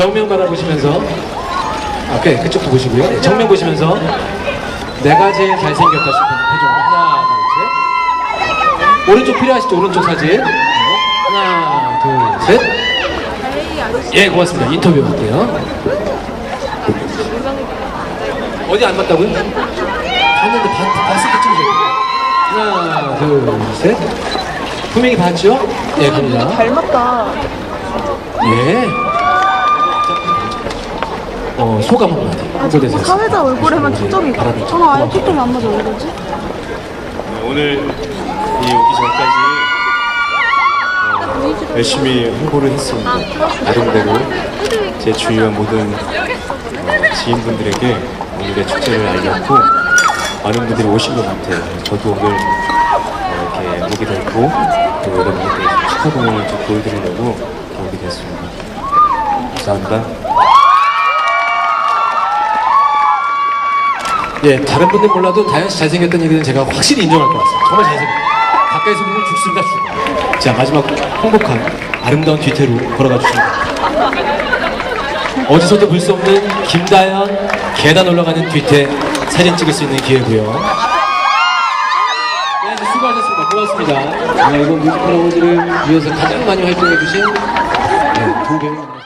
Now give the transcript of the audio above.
정면 바라보시면서 아, 그래 그쪽도 보시고요. 네, 정면 보시면서 내가 제일 잘생겼다 싶은 표정 하나 둘 셋. 오른쪽 필요하시죠? 오른쪽 사진. 네. 하나 둘 셋. 예 고맙습니다. 인터뷰 할게요. 어디 안 봤다고요? 봤는데 봤, 봤을 때 찍으세요. 하나 둘 셋. 분명히 봤죠? 예 갑니다. 닮았다. 예. 어, 소감 한마디. 홍보대사에서. 뭐 사회자 얼굴에만 초점이 가. 바라보죠. 저는 아예 초점이 안 맞아 왜 그러지? 오늘 이 오기 전까지 어, 열심히 홍보를 했습니다. 나름대로 제 주위와 모든 어, 지인분들에게 오늘의 축제를 알렸고 많은 분들이 오신 것 같아요. 저도 오늘 어, 이렇게 오게 됐고 또 여러분들께 축하 공연을 좀 보여드리려고 이렇게 오게 됐습니다. 감사합니다. 예, 다른 분들 몰라도 다현 씨 잘생겼다는 얘기는 제가 확실히 인정할 것 같습니다. 정말 잘생겼어요. 가까이서 보면 죽습니다, 죽. 자, 마지막 행복한 아름다운 뒤태로 걸어가 주십니다. 어디서도 볼 수 없는 김다현 계단 올라가는 뒤태 사진 찍을 수 있는 기회고요. 네, 수고하셨습니다. 고맙습니다. 네, 이번 뮤지컬 어워즈를 위해서 가장 많이 활동해주신 네, 두 배우.